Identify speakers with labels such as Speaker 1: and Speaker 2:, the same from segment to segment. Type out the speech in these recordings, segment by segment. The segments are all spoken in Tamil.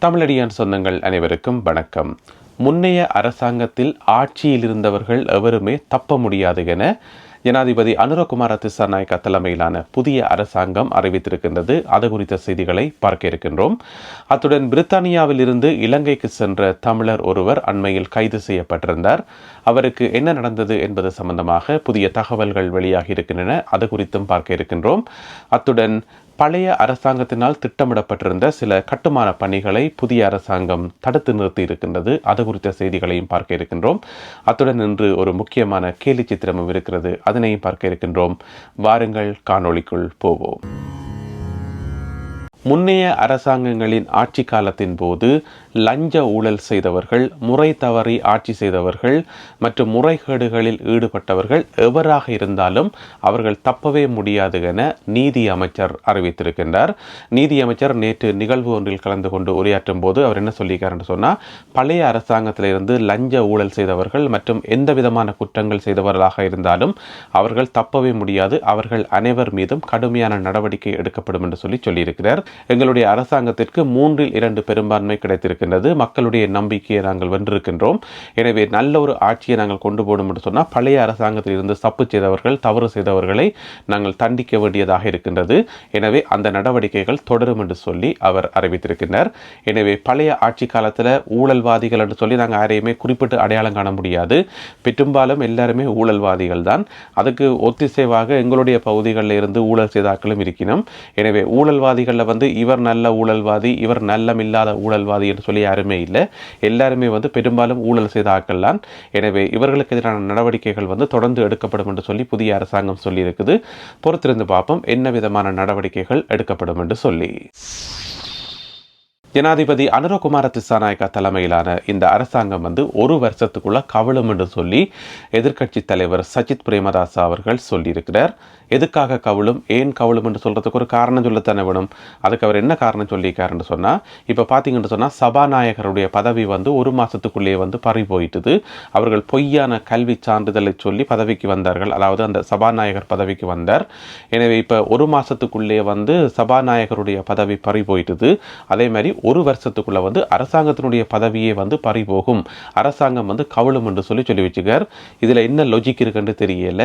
Speaker 1: தமிழடியான் சொந்தங்கள் அனைவருக்கும் வணக்கம். முன்னைய அரசாங்கத்தில் ஆட்சியில் இருந்தவர்கள் எவருமே தப்ப முடியாது என ஜனாதிபதி அனுரகுமார திசாநாயக்கா தலைமையிலான புதிய அரசாங்கம் அறிவித்திருக்கின்றது. அது குறித்த செய்திகளை பார்க்க இருக்கின்றோம். அத்துடன் பிரித்தானியாவில் இருந்து இலங்கைக்கு சென்ற தமிழர் ஒருவர் அண்மையில் கைது செய்யப்பட்டிருந்தார். அவருக்கு என்ன நடந்தது என்பது சம்பந்தமாக புதிய தகவல்கள் வெளியாகி இருக்கின்றன. அது குறித்தும் பார்க்க இருக்கின்றோம். அத்துடன் பழைய அரசாங்கத்தினால் திட்டமிடப்பட்டிருந்த சில கட்டுமான பணிகளை புதிய அரசாங்கம் தடுத்து நிறுத்தி இருக்கின்றது அது குறித்த செய்திகளையும் பார்க்க இருக்கின்றோம். அத்துடன் இன்று ஒரு முக்கியமான கேலி சித்திரமும் இருக்கிறது. அதனையும் பார்க்க இருக்கின்றோம். வாருங்கள் காணொளிக்குள் போவோம். முன்னைய அரசாங்கங்களின் ஆட்சி காலத்தின் போது லஞ்ச ஊழல் செய்தவர்கள் முறை தவறி ஆட்சி செய்தவர்கள் மற்றும் முறைகேடுகளில் ஈடுபட்டவர்கள் எவராக இருந்தாலும் அவர்கள் தப்பவே முடியாது என நீதி அமைச்சர் அறிவித்திருக்கின்றார். நீதி அமைச்சர் நேற்று நிகழ்வு ஒன்றில் கலந்து கொண்டு உரையாற்றும் போது அவர் என்ன சொல்லியிருக்காருன்னு சொன்னால் பழைய அரசாங்கத்திலிருந்து லஞ்ச ஊழல் செய்தவர்கள் மற்றும் எந்த விதமான குற்றங்கள் செய்தவர்களாக இருந்தாலும் அவர்கள் தப்பவே முடியாது. அவர்கள் அனைவர் மீதும் கடுமையான நடவடிக்கை எடுக்கப்படும் என்று சொல்லி சொல்லியிருக்கிறார். எங்களுடைய அரசாங்கத்திற்கு மூன்றில் இரண்டு பெரும்பான்மை இருக்கின்றது. மக்களுடைய நம்பிக்கையை நாங்கள் வென்றிருக்கின்றோம். எனவே நல்ல ஒரு ஆட்சியை நாங்கள் கொண்டு போகணும் என்று சொன்னால் பழைய அரசாங்கத்தில் இருந்து தப்பு செய்தவர்கள் தவறு செய்தவர்களை நாங்கள் தண்டிக்க வேண்டியதாக இருக்கின்றது. எனவே அந்த நடவடிக்கைகள் தொடரும் என்று சொல்லி அவர் அறிவித்திருக்கின்றார். எனவே பழைய ஆட்சி காலத்தில் ஊழல்வாதிகள் என்று சொல்லி நாங்கள் யாரையுமே குறிப்பிட்டு அடையாளம் காண முடியாது. பெரும்பாலும் எல்லாருமே ஊழல்வாதிகள் தான். அதுக்கு ஒத்திசைவாக எங்களுடைய பகுதிகளில் இருந்து ஊழல் செய்தாக்களும் இருக்கணும் எனவே ஊழல்வாதிகளில் வந்து இவர் நல்ல ஊழல்வாதி இவர் நல்லமில்லாத ஊழல்வாதி என்று சொல்லி யாருமே இல்லை. எல்லாருமே வந்து பெரும்பாலும் ஊழல் செய்த ஆக்கள் தான். எனவே இவர்களுக்கு எதிரான நடவடிக்கைகள் வந்து தொடர்ந்து எடுக்கப்படும் என்று சொல்லி புதிய அரசாங்கம் சொல்லியிருக்குது. பொறுத்திருந்து பார்ப்போம் என்ன விதமான நடவடிக்கைகள் எடுக்கப்படும் என்று சொல்லி. ஜனாதிபதி அனுரகுமார திசாநாயக்கா தலைமையிலான இந்த அரசாங்கம் வந்து ஒரு வருஷத்துக்குள்ள கவலும் என்று சொல்லி எதிர்க்கட்சி தலைவர் சஜித் பிரேமதாசா அவர்கள் சொல்லியிருக்கிறார். எதுக்காக கவலும்? ஏன் கவலும் என்று சொல்கிறதுக்கு ஒரு காரணம் சொல்லத்தானே வேணும். அதுக்கு அவர் என்ன காரணம் சொல்லியிருக்காருன்னு சொன்னால் இப்போ பார்த்தீங்கன்னு சொன்னால் சபாநாயகருடைய பதவி வந்து ஒரு மாதத்துக்குள்ளேயே வந்து பறி போயிட்டுது. அவர்கள் பொய்யான கல்வி சான்றிதழை சொல்லி பதவிக்கு வந்தார்கள். அதாவது அந்த சபாநாயகர் பதவிக்கு வந்தார். எனவே இப்போ ஒரு மாதத்துக்குள்ளேயே வந்து சபாநாயகருடைய பதவி பறி போயிட்டுது. அதே மாதிரி ஒரு வருஷத்துக்குள்ள வந்து அரசாங்கத்தினுடைய பதவியே வந்து பறிபோகும். அரசாங்கம் வந்து கவலும் என்று சொல்லி சொல்லி வச்சுக்கார். இதில் என்ன லொஜிக் இருக்குன்னு தெரியல.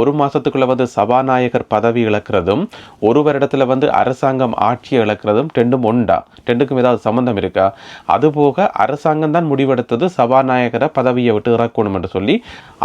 Speaker 1: ஒரு மாதத்துக்குள்ள வந்து சபாநாயகர் பதவி இழக்கிறதும் ஒரு வருடத்தில் வந்து அரசாங்கம் ஆட்சியை இழக்கிறதும் ரெண்டும் ஒண்டா ரெண்டுக்கும் ஏதாவது சம்மந்தம் இருக்கா? அதுபோக அரசாங்கம் தான் முடிவெடுத்தது சபாநாயகரை பதவியை விட்டு இறக்கணும் என்று சொல்லி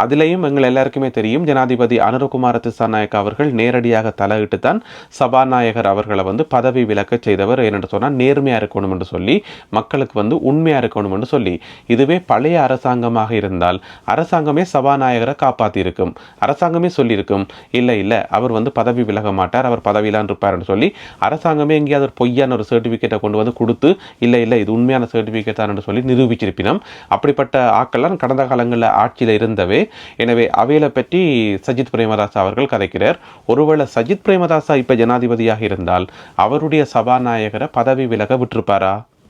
Speaker 1: அதிலையும் எங்கள் எல்லாருக்குமே தெரியும். ஜனாதிபதி அனுரகுமார திசாநாயக் அவர்கள் நேரடியாக தலையிட்டு தான் சபாநாயகர் அவர்களை வந்து பதவி விலக்க செய்தவர். ஏனென்று சொன்னால் நேர்மையாக இருக்கணும் என்று சொல்லி மக்களுக்கு வந்து உண்மையாக இருக்கணும் என்று சொல்லி இதுவே பழைய அரசாங்கமாக இருந்தால் அரசாங்கமே சபாநாயகரை காப்பாற்றியிருக்கும் அரசாங்கமே சொல்லியிருக்கும் இல்லை இல்லை அவர் வந்து பதவி விலக மாட்டார் அவர் பதவியிலான் இருப்பார்னு சொல்லி அரசாங்கமே எங்கேயாவது ஒரு பொய்யான ஒரு சர்டிஃபிகேட்டை கொண்டு வந்து கொடுத்து இல்லை இல்லை இது உண்மையான சர்டிஃபிகேட் தான் சொல்லி நிரூபிச்சிருப்பினோம் அப்படிப்பட்ட ஆக்கள்லாம் கடந்த காலங்களில் ஆட்சியில் இருந்தவே எனவே அவைகளை பற்றி சஜித் பிரேமதாசா அவர்கள் கதைக்கிறார். ஒருவேளை சஜித் பிரேமதாசா இப்போ ஜனாதிபதியாக இருந்தால் அவருடைய சபாநாயகரை பதவி விலக விட்டிருப்பார்?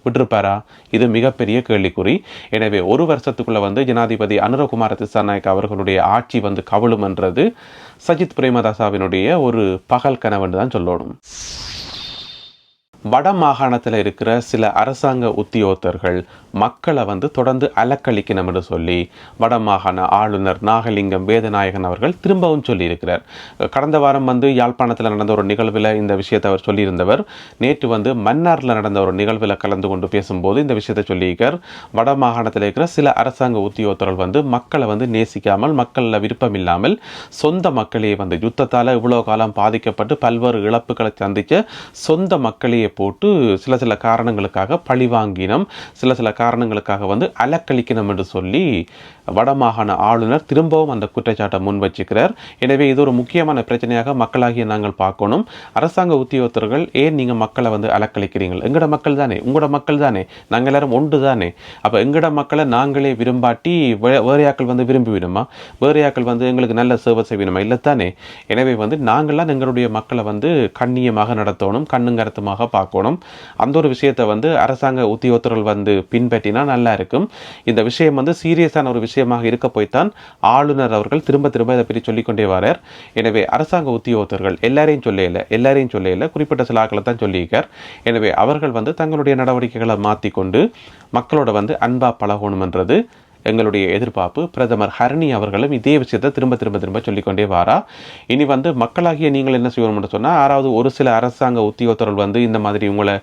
Speaker 1: விட்டிருப்பாரா? இது மிகப்பெரிய கேள்விக்குறி. எனவே ஒரு வருஷத்துக்குள்ள வந்து ஜனாதிபதி அனுரகுமார திசாநாயக் அவர்களுடைய ஆட்சி வந்து கவலும் என்றது சஜித் பிரேமதாசாவினுடைய ஒரு பகல் கனவுன்னு தான் சொல்லணும். வட மாகாணத்தில் இருக்கிற சில அரசாங்க உத்தியோகத்தர்கள் மக்களை வந்து தொடர்ந்து அலக்களிக்கணும் என்று சொல்லி வடமாகாண ஆளுநர் நாகலிங்கம் வேதநாயகன் அவர்கள் திரும்பவும் சொல்லியிருக்கிறார். கடந்த வாரம் வந்து யாழ்ப்பாணத்தில் நடந்த ஒரு நிகழ்வில் இந்த விஷயத்தை அவர் சொல்லியிருந்தவர். நேற்று வந்து மன்னாரில் நடந்த ஒரு நிகழ்வில் கலந்து கொண்டு பேசும்போது இந்த விஷயத்தை சொல்லியிருக்கார். வடமாகாணத்தில் இருக்கிற சில அரசாங்க உத்தியோகத்தர்கள் வந்து மக்களை வந்து நேசிக்காமல் மக்களில் விருப்பம் இல்லாமல் சொந்த மக்களையே வந்து யுத்தத்தால் இவ்வளோ காலம் பாதிக்கப்பட்டு பல்வேறு இழப்புகளை சந்தித்த சொந்த மக்களையே போட்டு சில சில காரணங்களுக்காக பழிவாங்கினம் சில சில காரணங்களுக்காக வந்து அலக்கழிக்கணும் என்று சொல்லி வடமாகாண ஆளுநர் திரும்பவும் அந்த குற்றச்சாட்டை முன் வச்சுக்கிறார் எனவே இது ஒரு முக்கியமான பிரச்சனையாக மக்களாகிய நாங்கள் பார்க்கணும். அரசாங்க உத்தியோகத்தர்கள் ஏன் நீங்கள் மக்களை வந்து அலக்களிக்கிறீங்க எங்களோட மக்கள் தானே? உங்களோட மக்கள் தானே? நாங்கள் எல்லாரும் ஒன்று தானே? அப்போ எங்களோட மக்களை நாங்களே விரும்பாட்டி வே- வேறையாக்கள் வந்து விரும்பி விடுமா வேறையாக்கள் வந்து எங்களுக்கு நல்ல சேவை செய்யணுமா இல்லை தானே? எனவே வந்து நாங்களாம் எங்களுடைய மக்களை வந்து கண்ணியமாக நடத்தணும் கண்ணுங்கரத்துமாக பார்க்கணும். அந்த ஒரு விஷயத்தை வந்து அரசாங்க உத்தியோகத்தர்கள் வந்து பின்பற்றினா நல்லா இருக்கும். இந்த விஷயம் வந்து சீரியஸான ஒரு விஷயமாக இருக்க போய்த்தான். ஆளுநர் அவர்கள் திரும்ப திரும்ப இதை பற்றி சொல்லிக்கொண்டே வரார். எனவே அரசாங்க உத்தியோகத்தர்கள் எல்லாரையும் சொல்லையில எல்லாரையும் சொல்லையில குறிப்பிட்ட சில ஆக்களை தான் சொல்லியிருக்கார். எனவே அவர்கள் வந்து தங்களுடைய நடவடிக்கைகளை மாற்றி கொண்டு மக்களோட வந்து அன்பா பழகணுமன்றது எங்களுடைய எதிர்பார்ப்பு. பிரதமர் ஹரணி அவர்களும் இதே விஷயத்தை திரும்ப திரும்ப திரும்ப சொல்லிக்கொண்டே வாரா. இனி வந்து மக்களாகிய நீங்கள் என்ன செய்யணும்னு சொன்னால் யாராவது ஒரு சில அரசாங்க உத்தியோகத்தர்கள் வந்து இந்த மாதிரி உங்களை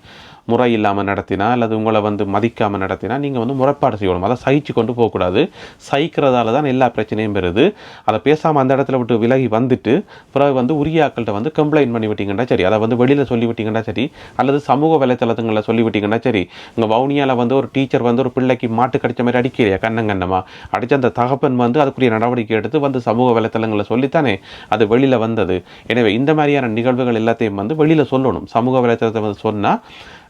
Speaker 1: முறை இல்லாமல் நடத்தினா அல்லது உங்களை வந்து மதிக்காமல் நடத்தினா நீங்கள் வந்து முறைப்பாடு செய்யணும். அதை சகிச்சு கொண்டு போகக்கூடாது. சகிக்கிறதால தான் எல்லா பிரச்சனையும் பெறுது அதை பேசாமல் அந்த இடத்துல விட்டு விலகி வந்துட்டு பிறகு வந்து உரிய ஆக்கள்கிட்ட வந்து கம்ப்ளைண்ட் பண்ணி விட்டீங்கன்னா சரி. அதை வந்து வெளியில் சொல்லி விட்டீங்கன்னா சரி. அல்லது சமூக வலைத்தளத்துங்களில் சொல்லி விட்டீங்கன்னா சரி. உங்கள் வவுனியாவில் வந்து ஒரு டீச்சர் வந்து ஒரு பிள்ளைக்கு மாட்டு கடிச்ச மாதிரி அடிக்கலையா? கண்ணங்கண்ணமா அடித்த அந்த தகப்பன் வந்து அதுக்குரிய நடவடிக்கை எடுத்து வந்து சமூக வலைத்தளங்களில் சொல்லித்தானே அது வெளியில் வந்தது. எனவே இந்த மாதிரியான நிகழ்வுகள் எல்லாத்தையும் வந்து வெளியில் சொல்லணும். சமூக வலைத்தளத்தை வந்து சொன்னால்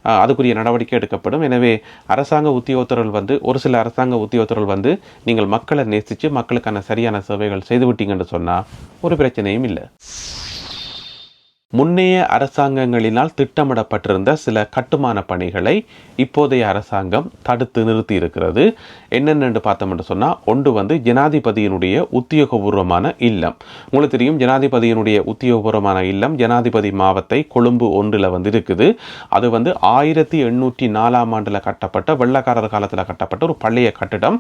Speaker 1: அதுக்குரிய நடவடிக்கை எடுக்கப்படும். எனவே அரசாங்க உத்தியோகத்தர்கள் வந்து ஒரு சில அரசாங்க உத்தியோகத்தர்கள் வந்து நீங்கள் மக்களை நேசித்து மக்களுக்கான சரியான சேவைகள் செய்துவிட்டீங்கன்னு சொன்னால் ஒரு பிரச்சனையும் இல்லை. முன்னைய அரசாங்கங்களினால் திட்டமிடப்பட்டிருந்த சில கட்டுமான பணிகளை இப்போதைய அரசாங்கம் தடுத்து நிறுத்தி இருக்கிறது என்னென்னு பார்த்தோம்னு சொன்னால் ஒன்று வந்து ஜனாதிபதியினுடைய உத்தியோகபூர்வமான இல்லம். உங்களுக்கு தெரியும் ஜனாதிபதியினுடைய உத்தியோகபூர்வமான இல்லம் ஜனாதிபதி மாவத்தை கொழும்பு ஒன்றில் வந்து இருக்குது அது வந்து ஆயிரத்தி எண்ணூற்றி நாலாம் ஆண்டில் கட்டப்பட்ட வெள்ளக்காரர் காலத்தில் கட்டப்பட்ட ஒரு பழைய கட்டிடம்.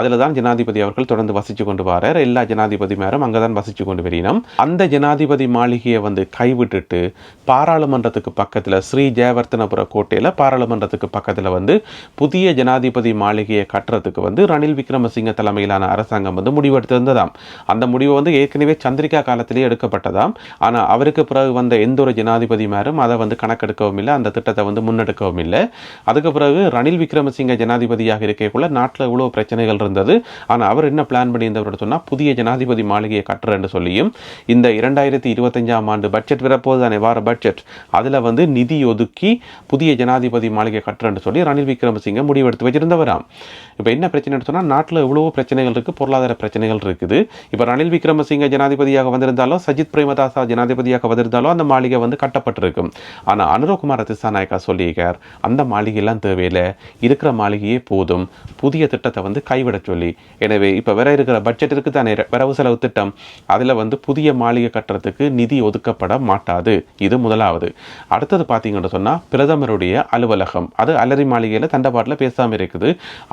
Speaker 1: அதில் தான் ஜனாதிபதி அவர்கள் தொடர்ந்து வசித்து கொண்டு வரார். எல்லா ஜனாதிபதிமாரும் அங்கே தான் வசித்து கொண்டு வரினோம் அந்த ஜனாதிபதி மாளிகையை வந்து கைவிட்டு விட்டுட்டு பாராளுமன்றத்துக்கு பக்கத்தில் ஸ்ரீ ஜெயவர்த்தனபுர கோட்டையில் பாராளுமன்றத்துக்கு பக்கத்தில் வந்து புதிய ஜனாதிபதி மாளிகையை கட்டுறதுக்கு வந்து ரணில் விக்ரமசிங்க தலைமையிலான அரசாங்கம் வந்து முடிவெடுத்திருந்ததாம். அந்த முடிவு வந்து ஏற்கனவே சந்திரிகா காலத்திலேயே எடுக்கப்பட்டதாம். ஆனால் அவருக்கு பிறகு வந்த எந்த ஒரு ஜனாதிபதிமாரும் அதை வந்து கணக்கெடுக்கவும் இல்லை அந்த திட்டத்தை வந்து முன்னெடுக்கவும் இல்லை. அதுக்கு பிறகு ரணில் விக்ரமசிங்க ஜனாதிபதியாக இருக்கக்குள்ள நாட்டில் இவ்வளோ பிரச்சனைகள் இருந்தது. ஆனால் அவர் என்ன பிளான் பண்ணியிருந்தவர் சொன்னால் புதிய ஜனாதிபதி மாளிகையை கட்டுறேன்னு சொல்லியும் இந்த இரண்டாயிரத்தி இருபத்தஞ்சாம் ஆண்டு பட்ஜெட் வரப்போது தானே வார பட்ஜெட் அதில் வந்து நிதி ஒதுக்கி புதிய ஜனாதிபதி மாளிகை கட்டுறன்னு சொல்லி ரணில் விக்ரமசிங்க முடிவெடுத்து வச்சிருந்தவராம். இப்போ என்ன பிரச்சனைன்னு சொன்னால் நாட்டில் இவ்வளோ பிரச்சனைகள் இருக்குது பொருளாதார பிரச்சனைகள் இருக்குது. இப்போ ரணில் விக்ரமசிங்க ஜனாதிபதியாக வந்திருந்தாலும் சஜித் பிரேமதாசா ஜனாதிபதியாக வந்திருந்தாலும் அந்த மாளிகை வந்து கட்டப்பட்டிருக்கும். ஆனால் அனுரகுமார திசாநாயக்கா சொல்லியிருக்கார் அந்த மாளிகையெல்லாம் தேவையில்லை இருக்கிற மாளிகையே போதும் புதிய திட்டத்தை வந்து கைவிட சொல்லி. எனவே இப்போ வர இருக்கிற பட்ஜெட் இருக்குது தானே வரவு செலவு திட்டம் அதில் வந்து புதிய மாளிகை கட்டுறதுக்கு நிதி ஒதுக்கப்பட மாட்டாது இது முதலாவது. அடுத்தது பார்த்தீங்கன்னு சொன்னால் பிரதமருடைய அலுவலகம். அது அலரி மாளிகையில் தண்டபாட்டில் பேசாமல் இருக்குது.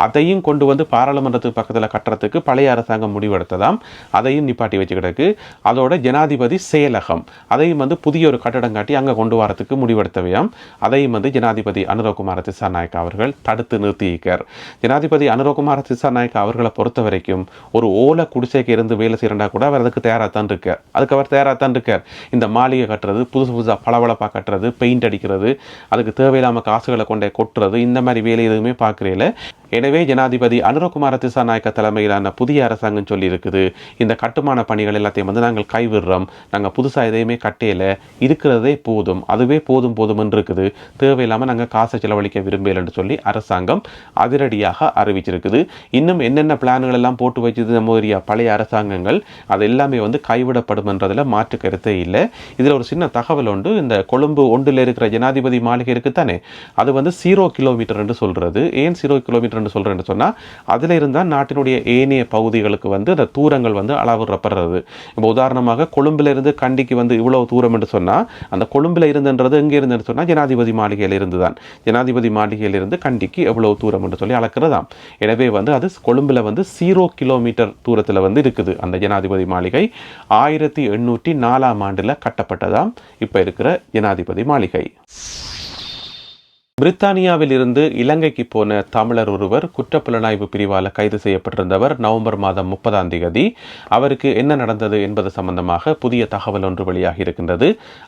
Speaker 1: அதையும் கொண்டு வந்து பாராளுமன்றத்துக்கு பக்கத்தில் கட்டுறதுக்கு பழைய அரசாங்கம் முடிவெடுத்ததாம். அதையும் நிப்பாட்டி வச்சு கிடக்கு அதோட ஜனாதிபதி செயலகம். அதையும் வந்து புதிய ஒரு கட்டடம் காட்டி அங்கே கொண்டு வரத்துக்கு முடிவெடுத்தவையாம். அதையும் வந்து ஜனாதிபதி அனுரகுமார திசாநாயக் அவர்கள் தடுத்து நிறுத்தியிருக்கார். ஜனாதிபதி அனுரகுமார திசாநாயக் அவர்களை பொறுத்த வரைக்கும் ஒரு ஓலை குடிசைக்கு இருந்து வேலை செய்யறா கூட அவர் அதுக்கு தயாராக தான் இருக்கார். அதுக்கு அவர் தயாராக தான் இருக்கார். இந்த மாளிகை கட்டுறது புதுசு புதுசாக பளபளப்பாக கட்டுறது பெயிண்ட் அடிக்கிறது அதுக்கு தேவையில்லாமல் காசுகளை கொண்டே கொட்டுறது இந்த மாதிரி வேலை எதுவுமே பார்க்குறீல எனவே ஜனாதிபதி அனுரகுமார திசாநாயக்க தலைமையிலான புதிய அரசாங்கம் சொல்லியிருக்குது. இந்த கட்டுமான பணிகள் எல்லாத்தையும் வந்து நாங்கள் கைவிடுறோம். நாங்கள் புதுசாக எதையுமே கட்டையில் இருக்கிறதே போதும். அதுவே போதும் போதும்னு இருக்குது. தேவையில்லாமல் நாங்கள் காசை செலவழிக்க விரும்பலன்னு சொல்லி அரசாங்கம் அதிரடியாக அறிவிச்சிருக்குது. இன்னும் என்னென்ன பிளான்கள் எல்லாம் போட்டு வச்சது நம்ம பழைய அரசாங்கங்கள் அது எல்லாமே வந்து கைவிடப்படும்ன்றதுல மாற்று கருத்தே இல்லை. இதில் ஒரு சின்ன தகவல் உண்டு. இந்த கொழும்பு ஒன்றில் இருக்கிற ஜனாதிபதி மாளிகை இருக்குத்தானே அது வந்து ஜீரோ கிலோமீட்டர் என்று சொல்கிறது ஏன் ஜீரோ கிலோமீட்டர் என்று சொல்றேன்னு சொன்னா அதுல இருந்தால் நாட்டினுடைய ஏனைய பகுதிகளுக்கு வந்து அந்த தூரங்கள் வந்து அளவிடப்படுறது. இப்போ உதாரணமாக கொழும்பிலிருந்து கண்டிக்கு வந்து இவ்வளவு தூரம் என்று சொன்னால் அந்த கொழும்பில் இருந்துன்றது எங்கே இருந்துன்னு சொன்னால் ஜனாதிபதி மாளிகையில் இருந்து தான் ஜனாதிபதி மாளிகையில் இருந்து கண்டிக்கு எவ்வளோ தூரம் என்று சொல்லி அளக்கிறதாம். எனவே வந்து அது கொழும்பில் வந்து ஜீரோ கிலோமீட்டர் தூரத்தில் வந்து இருக்குது. அந்த ஜனாதிபதி மாளிகை ஆயிரத்தி எண்ணூற்றி நாலாம் ஆண்டில் கட்டப்பட்டதாம். இப்போ இருக்கிற ஜனாதிபதி மாளிகை. பிரித்தானியாவில் இருந்து இலங்கைக்கு போன தமிழர் ஒருவர் குற்றப்புலனாய்வு பிரிவால் கைது செய்யப்பட்டிருந்தவர் நவம்பர் மாதம் முப்பதாம் தேதி. அவருக்கு என்ன நடந்தது என்பது சம்பந்தமாக புதிய தகவல் ஒன்று வெளியாகி இருக்கின்றது.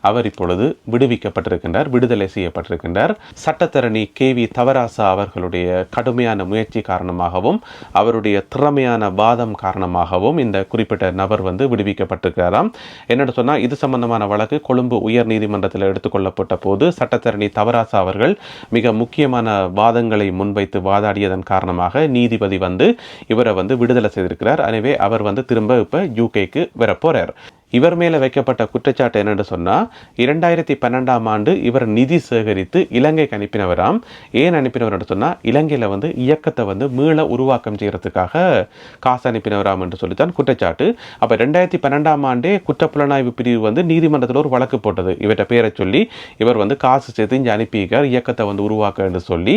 Speaker 1: அவர் இப்பொழுது விடுவிக்கப்பட்டிருக்கின்றார் விடுதலை செய்யப்பட்டிருக்கின்றார். சட்டத்தரணி கே வி தவராசா அவர்களுடைய கடுமையான முயற்சி காரணமாகவும் அவருடைய திறமையான வாதம் காரணமாகவும் இந்த குறிப்பிட்ட நபர் வந்து விடுவிக்கப்பட்டிருக்கிறாராம். என்னென்னு சொன்னால் இது சம்பந்தமான வழக்கு கொழும்பு உயர் நீதிமன்றத்தில் எடுத்துக்கொள்ளப்பட்ட போது சட்டத்தரணி தவராசா அவர்கள் மிக முக்கியமான வாதங்களை முன்வைத்து வாதாடியதன் காரணமாக நீதிபதி வந்து இவரை வந்து விடுதலை செய்திருக்கிறார். எனவே அவர் வந்து திரும்ப இப்போ யூகேக்கு வர இவர் மேலே வைக்கப்பட்ட குற்றச்சாட்டு என்னென்னு சொன்னால் இரண்டாயிரத்தி பன்னெண்டாம் ஆண்டு இவர் நிதி சேகரித்து இலங்கைக்கு அனுப்பினவராம். ஏன் அனுப்பினவர் சொன்னால் இலங்கையில் வந்து இயக்கத்தை வந்து மீள உருவாக்கம் செய்கிறதுக்காக காசு அனுப்பினவராம் என்று சொல்லித்தான் குற்றச்சாட்டு. அப்போ ரெண்டாயிரத்தி பன்னெண்டாம் ஆண்டே குற்றப்புலனாய்வு பிரிவு வந்து நீதிமன்றத்தில் ஒரு வழக்கு போட்டது. இவர்கிட்ட பேரை சொல்லி இவர் வந்து காசு சேர்த்து இங்கே அனுப்பியிருக்கார். இயக்கத்தை வந்து உருவாக்க என்று சொல்லி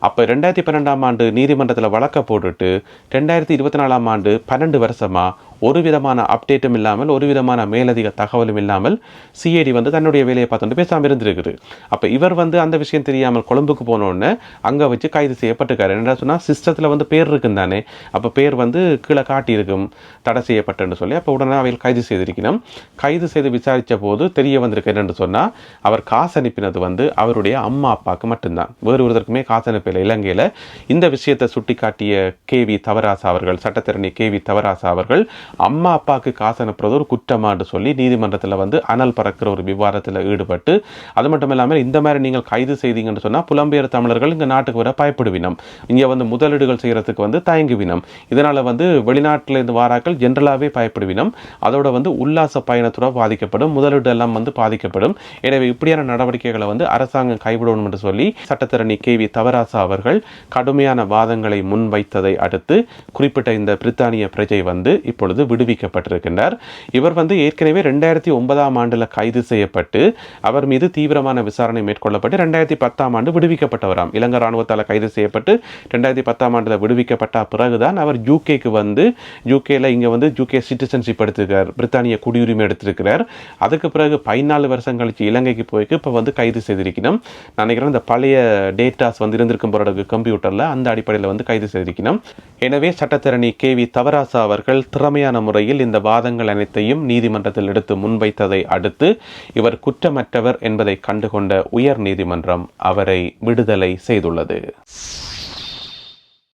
Speaker 1: அப்போ ரெண்டாயிரத்தி பன்னெண்டாம் ஆண்டு நீதிமன்றத்தில் வழக்க போட்டுட்டு ரெண்டாயிரத்தி இருபத்தி நாலாம் ஆண்டு பன்னெண்டு வருஷமாக ஒரு விதமான அப்டேட்டும் இல்லாமல் ஒரு விதமான மேலதிக தகவலும் இல்லாமல் சிஐடி வந்து தன்னுடைய வேலையை பார்த்துட்டு பேசாமல் இருந்திருக்குது. அப்போ இவர் வந்து அந்த விஷயம் தெரியாமல் கொழும்புக்கு போனோடனே அங்கே வச்சு கைது செய்யப்பட்டிருக்காரு. என்ன சொன்னால் சிஸ்டத்தில் வந்து பேர் இருக்கும் தானே. அப்போ பேர் வந்து கீழே காட்டியிருக்கும் தடை செய்யப்பட்டுன்னு சொல்லி அப்போ உடனே அவையில் கைது செய்திருக்கணும். கைது செய்து விசாரித்த போது தெரிய வந்திருக்கு என்னென்னு சொன்னால் அவர் காசு அனுப்பினது வந்து அவருடைய அம்மா அப்பாவுக்கு மட்டும்தான். வேறு ஒருத்தருக்குமே காசு அனுப்பல இலங்கையில் இந்த விஷயத்தை சுட்டி காட்டிய கே வி தவராசா அவர்கள் சட்டத்திரணி கே வி தவராசா அவர்கள் அம்மா அப்பாவுக்கு காசு அனுப்புறது ஒரு குற்றமான்னு சொல்லி நீதிமன்றத்தில் வந்து அனல் பறக்கிற ஒரு விவாதத்தில் ஈடுபட்டு அது மட்டும் இல்லாமல் இந்த மாதிரி நீங்கள் கைது செய்தீங்கன்னு சொன்னால் புலம்பெயர் தமிழர்கள் இங்கே நாட்டுக்கு வர பயப்படுவினம். இங்கே வந்து முதலீடுகள் செய்கிறதுக்கு வந்து தயங்குவினம். இதனால் வந்து வெளிநாட்டிலேருந்து வாராக்கள் ஜென்ரலாகவே பயப்படுவினம். அதோட வந்து உல்லாச பயணத்தோட பாதிக்கப்படும் முதலீடு எல்லாம் வந்து பாதிக்கப்படும். எனவே இப்படியான நடவடிக்கைகளை வந்து அரசாங்கம் கைவிடணும் என்று சொல்லி சட்டத்தரணி கே வி தவராசா அவர்கள் கடுமையான வாதங்களை முன்வைத்ததை அடுத்து குறிப்பிட்ட இந்த பிரித்தானிய பிரஜை வந்து இப்பொழுது விடுவிக்கப்பட்டிருக்கின்றார். இவர் வந்து ஏற்கனவே ரெண்டாயிரத்தி ஒன்பதாம் ஆண்டில் கைது செய்யப்பட்டு அவர் மீது தீவிரமான விசாரணை மேற்கொள்ளப்பட்டு ரெண்டாயிரத்தி பத்தாம் ஆண்டு விடுவிக்கப்பட்டவராம். இலங்கை ராணுவத்தால் கைது செய்யப்பட்டு ரெண்டாயிரத்தி பத்தாம் ஆண்டில் விடுவிக்கப்பட்ட பிறகுதான் அவர் யூகேக்கு வந்து யூகேல இங்கே வந்து யூகே சிட்டிசன்ஷிப் எடுத்திருக்கார் பிரித்தானிய குடியுரிமை எடுத்திருக்கிறார். அதுக்கு பிறகு பதினாலு வருஷம் கழிச்சு இலங்கைக்கு போய்க்கு இப்போ வந்து கைது செய்திருக்கணும். நினைக்கிறேன் இந்த பழைய டேட்டாஸ் வந்து இருந்திருக்கும் போகிற கம்ப்யூட்டரில் அந்த அடிப்படையில் வந்து கைது செய்திருக்கணும். எனவே சட்டத்தரணி கே வி தவராசா அவர்கள் திறமையான முறையில் இந்த வாதங்கள் அனைத்தையும் நீதிமன்றத்தில் எடுத்து முன்வைத்ததை அடுத்து இவர் குற்றமற்றவர் என்பதை கண்டுகொண்ட உயர் நீதிமன்றம் அவரை விடுதலை செய்துள்ளது.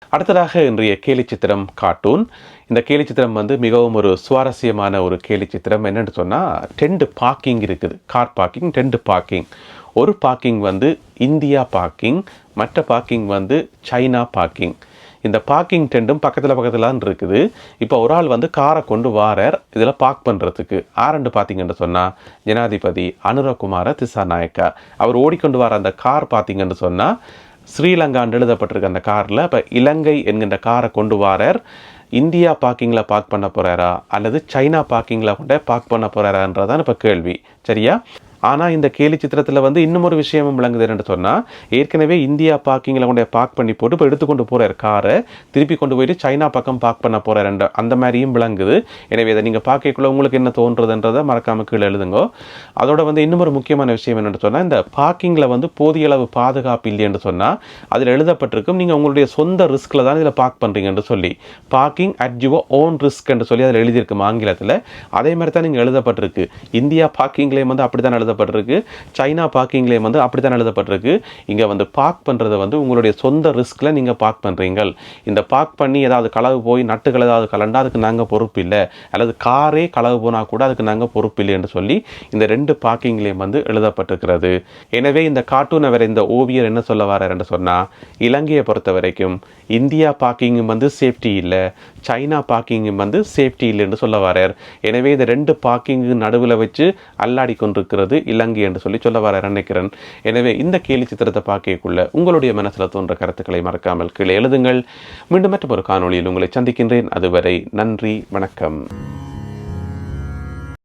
Speaker 1: அடுத்ததாக இன்றைய கேலி சித்திரம் கார்ட்டூன். இந்த கேலி சித்திரம் வந்து மிகவும் ஒரு சுவாரஸ்யமான ஒரு கேலி சித்திரம். என்னென்னு சொன்னால் டென்ட் பார்க்கிங் இருக்குது. கார் பார்க்கிங் டென்ட் பார்க்கிங் ஒரு பார்க்கிங் வந்து இந்தியா பார்க்கிங் மற்ற பார்க்கிங் வந்து சைனா பார்க்கிங் இந்த பார்க்கிங் டெண்டும் பக்கத்தில் பக்கத்தில் இருக்குது. இப்போ ஒரு ஆள் வந்து காரை கொண்டு வாரார். இதில் பார்க் பண்ணுறதுக்கு ஆரண்டு பார்த்தீங்கன்னு சொன்னால் ஜனாதிபதி அனுரகுமார திசாநாயக்கா. அவர் ஓடிக்கொண்டு வர அந்த கார் பார்த்தீங்கன்னு சொன்னால் ஸ்ரீலங்கான்னு எழுதப்பட்டிருக்க அந்த காரில் இப்போ இலங்கை என்கின்ற காரை கொண்டு வாரார். இந்தியா பார்க்கிங்கில் பார்க் பண்ண போகிறாரா அல்லது சைனா பார்க்கிங்கில் கொண்டே பார்க் பண்ண போகிறாரான்றதான் இப்போ கேள்வி. சரியா? ஆனால் இந்த கேலி சித்திரத்தில் வந்து இன்னும் ஒரு விஷயமும் விளங்குது என்று சொன்னால் ஏற்கனவே இந்தியா பார்க்கிங்கில் கொண்டு பார்க் பண்ணி போட்டு இப்போ எடுத்துக்கொண்டு போகிறார் காரை திருப்பி கொண்டு போயிட்டு சைனா பக்கம் பார்க் பண்ண போகிறார் அந்த மாதிரியும் விளங்குது. எனவே இதை நீங்கள் பார்க்கக்குள்ள உங்களுக்கு என்ன தோன்றதுன்றதை மறக்காமல் கீழே எழுதுங்க. அதோட வந்து இன்னும் ஒரு முக்கியமான விஷயம் என்னென்னு சொன்னால் இந்த பார்க்கிங்கில் வந்து போதிய அளவு பாதுகாப்பு இல்லைன்னு சொன்னால் அதில் எழுதப்பட்டிருக்கும் நீங்கள் உங்களுடைய சொந்த ரிஸ்கில் தான் இதில் பார்க் பண்ணுறீங்கன்னு சொல்லி. Parking at your own risk என்று சொல்லி அதில் எழுதியிருக்கும் ஆங்கிலத்தில். அதே மாதிரி தான் நீங்கள் எழுதப்பட்டிருக்கு. இந்தியா பார்க்கிங்லேயும் வந்து அப்படி தான் எழுதப்பட்டிருக்கு. சைனா பார்க்கிங்லேயும் வந்து அப்படி தான் எழுதப்பட்டிருக்கு. இங்கே வந்து பார்க் பண்ணுறது வந்து உங்களுடைய சொந்த ரிஸ்கில் நீங்கள் பார்க் பண்ணுறீங்க இந்த பார்க் பண்ணி ஏதாவது களவு போய் நட்டுகள் ஏதாவது கலண்டா அதுக்கு நாங்கள் பொறுப்பு இல்லை. அல்லது காரே களவு போனால் கூட அதுக்கு நாங்கள் பொறுப்பு இல்லை என்று சொல்லி இந்த ரெண்டு பார்க்கிங்லேயும் வந்து எழுதப்பட்டிருக்கிறது. எனவே இந்த கார்ட்டூனை வரைந்த ஓவியர் என்ன சொல்ல வரார் என்று சொன்னால் இலங்கையை பொறுத்த வரைக்கும் இந்தியா பார்க்கிங்கும் வந்து சேஃப்டி இல்லை. சைனா பார்க்கிங்கும் வந்து சேஃப்டி இல்லைன்னு சொல்ல வரார் எனவே இந்த ரெண்டு பார்க்கிங்கு நடுவில் வச்சு அல்லாடி கொண்டிருக்கிறது இலங்கை என்று சொல்லி சொல்ல வர நினைக்கிறேன். எனவே இந்த கேலி சித்திரத்தை பார்க்கக்குள்ள உங்களுடைய மனசில் தோன்ற கருத்துக்களை மறக்காமல் கீழே எழுதுங்கள். மீண்டும் மற்றும் ஒரு காணொளியில் உங்களை சந்திக்கின்றேன். அதுவரை நன்றி வணக்கம்.